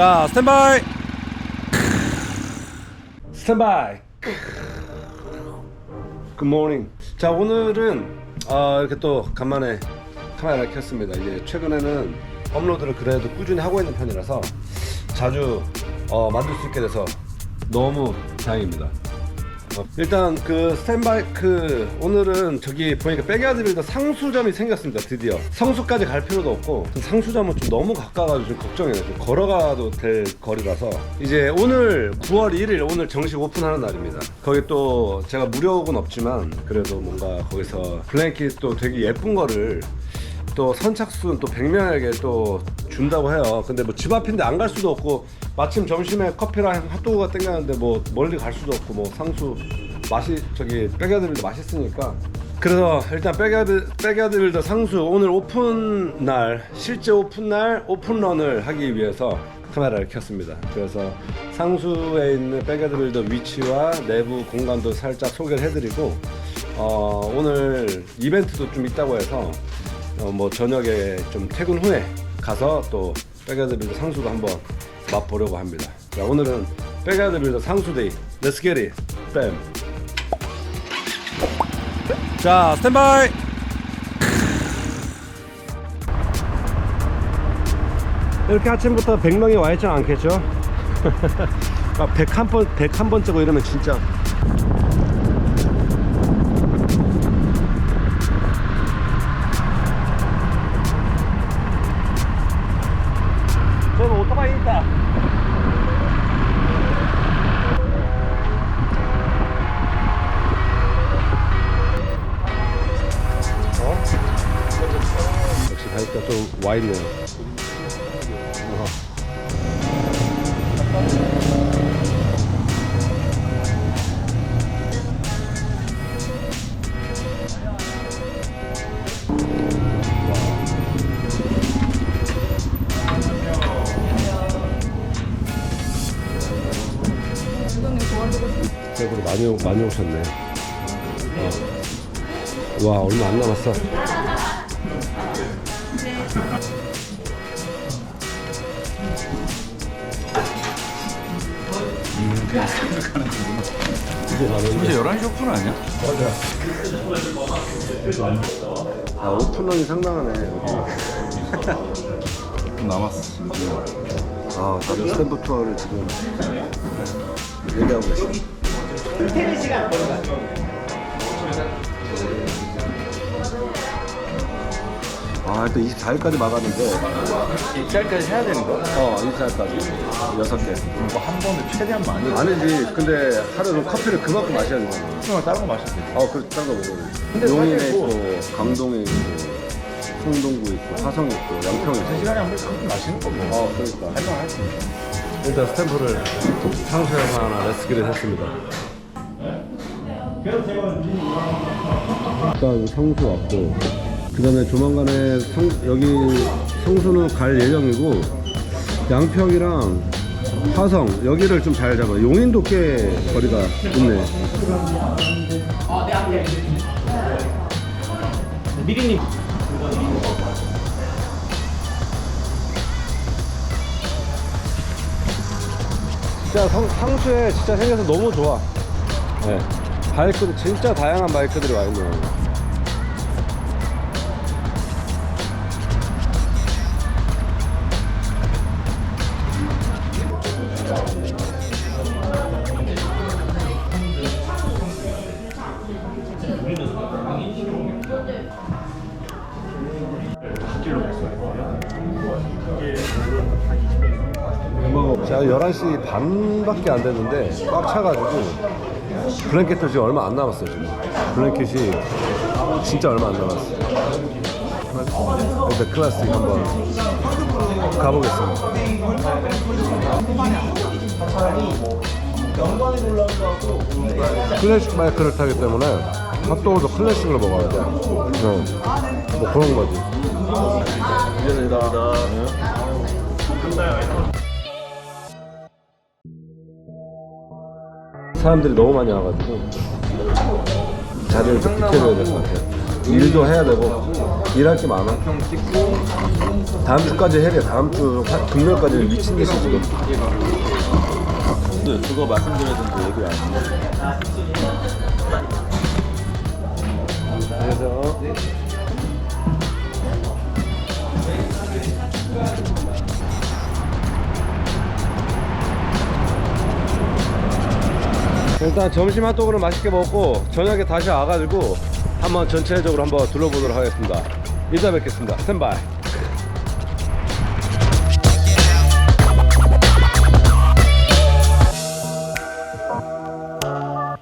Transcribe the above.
자 스탠바이. 스탠바이. 굿모닝 자 오늘은 어, 이렇게 또 간만에 카메라를 켰습니다. 이제 최근에는 업로드를 그래도 꾸준히 하고 있는 편이라서 자주 어, 만들 수 있게 돼서 너무 다행입니다. 어, 일단 그 스탠바이크 오늘은 저기 보니까 백야드 빌더 상수점이 생겼습니다 드디어. 성수까지 갈 필요도 없고 그 상수점은 좀 너무 가까워가지고 좀 걱정이에요. 좀 걸어가도 될 거리라서. 이제 오늘 9월 1일 오늘 정식 오픈하는 날입니다. 거기 또 제가 무료는 없지만 그래도 뭔가 거기서 블랭킷 또 되게 예쁜 거를 또 선착순 또 100명에게 또 준다고 해요. 근데 뭐 집 앞인데 안 갈 수도 없고 마침 점심에 커피랑 핫도그가 땡겼는데 뭐 멀리 갈 수도 없고 뭐 상수 맛이 저기 백야드빌더 맛있으니까 그래서 일단 백야드빌더 상수 오늘 오픈 날 실제 오픈 날 오픈런을 하기 위해서 카메라를 켰습니다. 그래서 상수에 있는 백야드빌더 위치와 내부 공간도 살짝 소개를 해드리고 어, 오늘 이벤트도 좀 있다고 해서 어, 뭐 저녁에 좀 퇴근 후에 가서 또 백야드빌더 상수도 한번 맛보려고 합니다. 자 오늘은 백야드빌더 상수데이 겟잇 뺨. 자 스탠바이 이렇게 아침부터 100명이 와 있지 않겠죠? 막 101번 101번 째고 이러면 진짜 오토바이 있다. 어? 역시 다니까 좀 와 있네요. 어허. 대구로 많이 오- 많이 오셨네. 어. 와 얼마 안 남았어. 이제 11시 오픈 아니야? 아 오픈런이 상당하네 여기. 좀 남았어. 아 다들 스탬프 투어를 지금 얘기하고 있어. 아 일단 24일까지 막았는데 입찰까지 해야 되는 거야? 어 24일까지 여섯 개 뭐한 번에 최대한 많이. 아니지 근데 하루는 커피를 그만큼 마셔야 되잖아 그냥 다른 거 마셔도 돼. 어 그렇게 딴거 먹어야 근데 돼 용인에 사실 뭐- 있고 강동에 있고 송동구 있고 화성 있고 양평 한 있고 시간에 한 번씩 커피 마시는 거 뭐. 어 그러니까 할만 할 수 있어. 일단 스탬프를 상수에서 하나 레스키를 했습니다. 일단 성수 왔고 그 다음에 조만간에 성, 여기 성수는 갈 예정이고 양평이랑 화성 여기를 좀 잘 잡아 용인도 꽤 거리가 있네 미리님 진짜 성, 상수에 진짜 생겨서 너무 좋아. 네. 바이크도 진짜 다양한 바이크들이 와 있네요. 제가 11시 반밖에 안 됐는데 꽉 차가지고 블랭켓도 지금 얼마 안 남았어요 지금. 블랭켓이 진짜 얼마 안 남았어요. 일단 클래식 한번 가보겠습니다. 클래식 바이크를 타기 때문에 핫도그도 클래식으로 먹어야 돼 네. 뭐 그런 거지 사람들이 너무 많이 와가지고 자리를 좀 비켜줘야 될 것 같아요. 일도 해야 되고 일할 게 많아. 다음 주까지 해야 돼. 다음 주 화- 금요일까지 미친 듯이 지금. 그거 말씀드렸는데 얘기를 안 했네. 그래서 일단 점심 핫도그는 맛있게 먹고 저녁에 다시 와가지고 한번 전체적으로 한번 둘러보도록 하겠습니다. 이따 뵙겠습니다. 스탠바이.